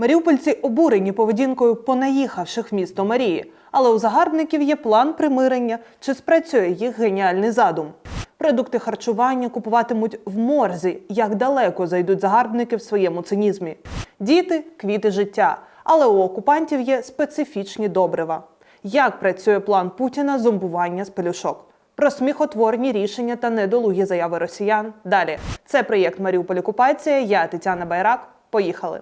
Маріупольці обурені поведінкою понаїхавших в місто Марії, але у загарбників є план примирення, чи спрацює їх геніальний задум. Продукти харчування купуватимуть в морзі, як далеко зайдуть загарбники в своєму цинізмі. Діти квіти життя, але у окупантів є специфічні добрива. Як працює план Путіна зомбування з пелюшок? Про сміхотворні рішення та недолугі заяви росіян. Далі це проєкт Маріуполь Окупація. Я Тетяна Байрак. Поїхали.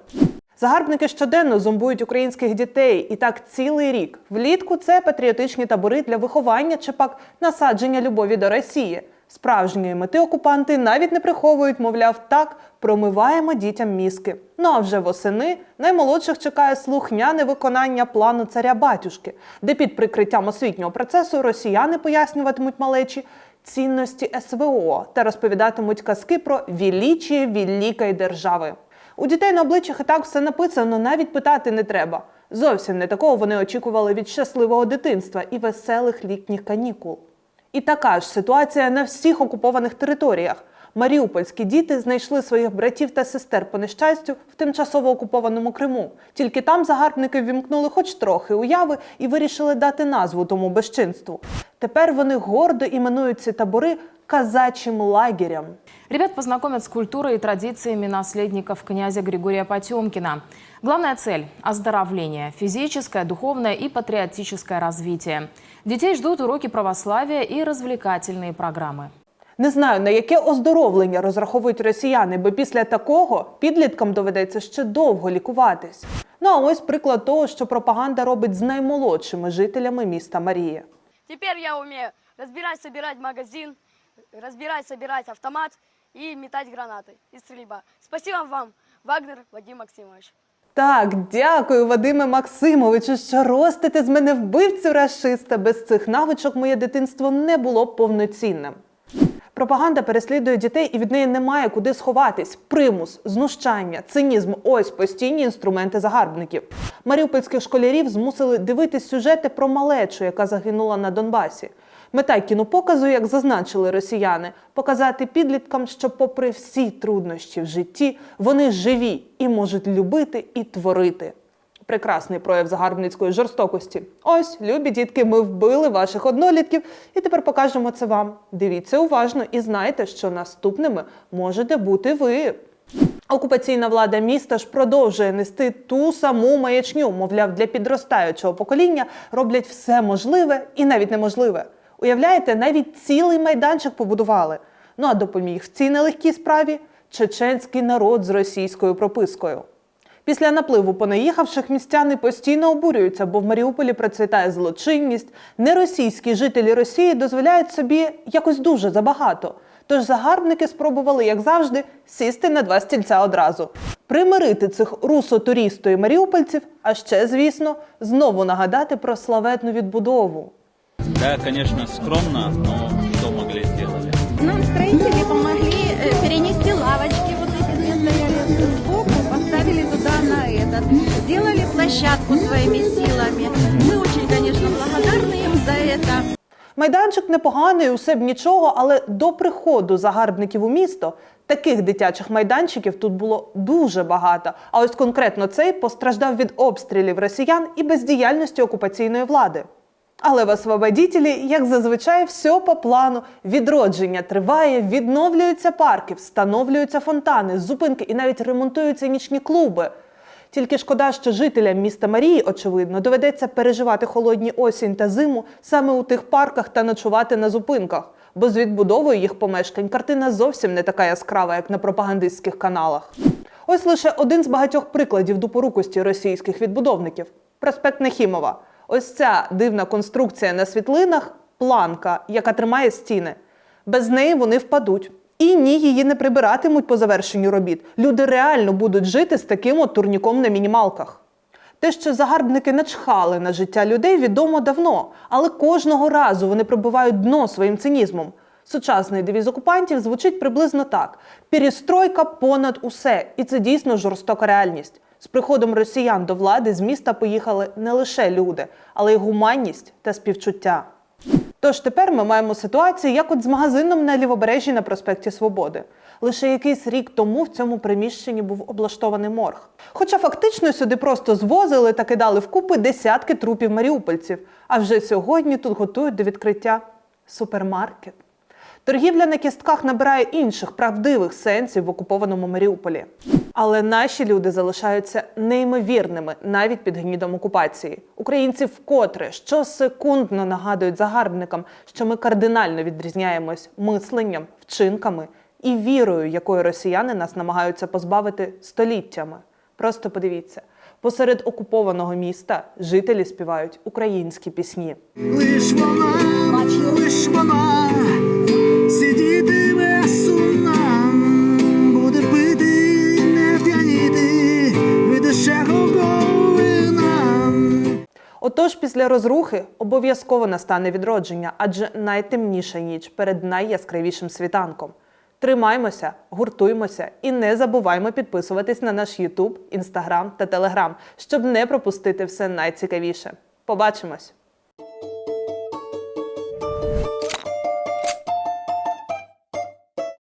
Загарбники щоденно зомбують українських дітей, і так цілий рік. Влітку це патріотичні табори для виховання чи пак насадження любові до Росії. Справжньої мети окупанти навіть не приховують, мовляв, так промиваємо дітям мізки. Ну а вже восени наймолодших чекає слухняне виконання плану царя батюшки, де під прикриттям освітнього процесу росіяни пояснюватимуть малечі цінності СВО та розповідатимуть казки про величіє великої держави. У дітей на обличчях і так все написано, навіть питати не треба. Зовсім не такого вони очікували від щасливого дитинства і веселих літніх канікул. І така ж ситуація на всіх окупованих територіях. Маріупольські діти знайшли своїх братів та сестер по нещастю в тимчасово окупованому Криму. Тільки там загарбники вімкнули хоч трохи уяви і вирішили дати назву тому безчинству. Тепер вони гордо іменують ці табори казачим лагерем. Ребят познакомят с культурой и традициями наследников князя Григория Потемкина. Главная цель – оздоровление, физическое, духовное и патриотическое развитие. Детей ждут уроки православия и развлекательные программы. Не знаю, на яке оздоровлення розраховують росіяни, бо після такого підліткам доведеться ще довго лікуватись. Ну а ось приклад того, що пропаганда робить з наймолодшими жителями міста Марія. Теперь я умею разбирать, собирать магазин, разбирать, собирать автомат и метать гранаты и стрельба. Спасибо вам, Вагнер Вадим Максимович. Так, дякую, Вадиме Максимовичу, що ростите з мене вбивцю рашиста. Без цих навичок моє дитинство не було б повноцінним. Пропаганда переслідує дітей і від неї немає куди сховатись. Примус, знущання, цинізм ось постійні інструменти загарбників. Маріупольських школярів змусили дивитись сюжети про малечу, яка загинула на Донбасі. Мета кінопоказу, як зазначили росіяни, показати підліткам, що, попри всі труднощі в житті, вони живі і можуть любити і творити. Прекрасний прояв загарбницької жорстокості. Ось, любі дітки, ми вбили ваших однолітків, і тепер покажемо це вам. Дивіться уважно і знайте, що наступними можете бути ви. Окупаційна влада міста ж продовжує нести ту саму маячню. Мовляв, для підростаючого покоління роблять все можливе і навіть неможливе. Уявляєте, навіть цілий майданчик побудували. Ну а допоміг в цій нелегкій справі чеченський народ з російською пропискою. Після напливу понаїхавших містяни постійно обурюються, бо в Маріуполі процвітає злочинність. Неросійські жителі Росії дозволяють собі якось дуже забагато. Тож загарбники спробували, як завжди, сісти на два стільця одразу, примирити цих русо-турісто і маріупольців, а ще, звісно, знову нагадати про славетну відбудову. Да, конечно, скромно, но что могли сделали. Нам строители помогли э, перенести лавочки, вот эти две стояли сбоку, поставили туда на этот, сделали площадку своими силами. Майданчик непоганий, усе б нічого, але до приходу загарбників у місто таких дитячих майданчиків тут було дуже багато. А ось конкретно цей постраждав від обстрілів росіян і бездіяльності окупаційної влади. Але в освободітелі, як зазвичай, все по плану. Відродження триває, відновлюються парки, встановлюються фонтани, зупинки і навіть ремонтуються нічні клуби. Тільки шкода, що жителям міста Марії, очевидно, доведеться переживати холодні осінь та зиму саме у тих парках та ночувати на зупинках. Бо з відбудовою їх помешкань картина зовсім не така яскрава, як на пропагандистських каналах. Ось лише один з багатьох прикладів дупорукості російських відбудовників проспект Нахімова. Ось ця дивна конструкція на світлинах планка, яка тримає стіни. Без неї вони впадуть. І ні, її не прибиратимуть по завершенню робіт. Люди реально будуть жити з таким от турніком на мінімалках. Те, що загарбники начхали на життя людей, відомо давно, але кожного разу вони пробивають дно своїм цинізмом. Сучасний девіз окупантів звучить приблизно так: перестройка понад усе, і це дійсно жорстока реальність. З приходом росіян до влади з міста поїхали не лише люди, але й гуманність та співчуття. Тож тепер ми маємо ситуацію, як от з магазином на лівобережжі на проспекті Свободи. Лише якийсь рік тому в цьому приміщенні був облаштований морг. Хоча фактично сюди просто звозили та кидали вкупи десятки трупів маріупольців. А вже сьогодні тут готують до відкриття супермаркет. Торгівля на кістках набирає інших правдивих сенсів в окупованому Маріуполі. Але наші люди залишаються неймовірними навіть під гнідом окупації. Українці вкотре щосекундно нагадують загарбникам, що ми кардинально відрізняємось мисленням, вчинками і вірою, якою росіяни нас намагаються позбавити століттями. Просто подивіться, посеред окупованого міста жителі співають українські пісні. Лиш вона, лиш вона Отож, після розрухи обов'язково настане відродження, адже найтемніша ніч перед найяскравішим світанком. Тримаймося, гуртуймося і не забуваймо підписуватись на наш YouTube, Instagram та Telegram, щоб не пропустити все найцікавіше. Побачимось!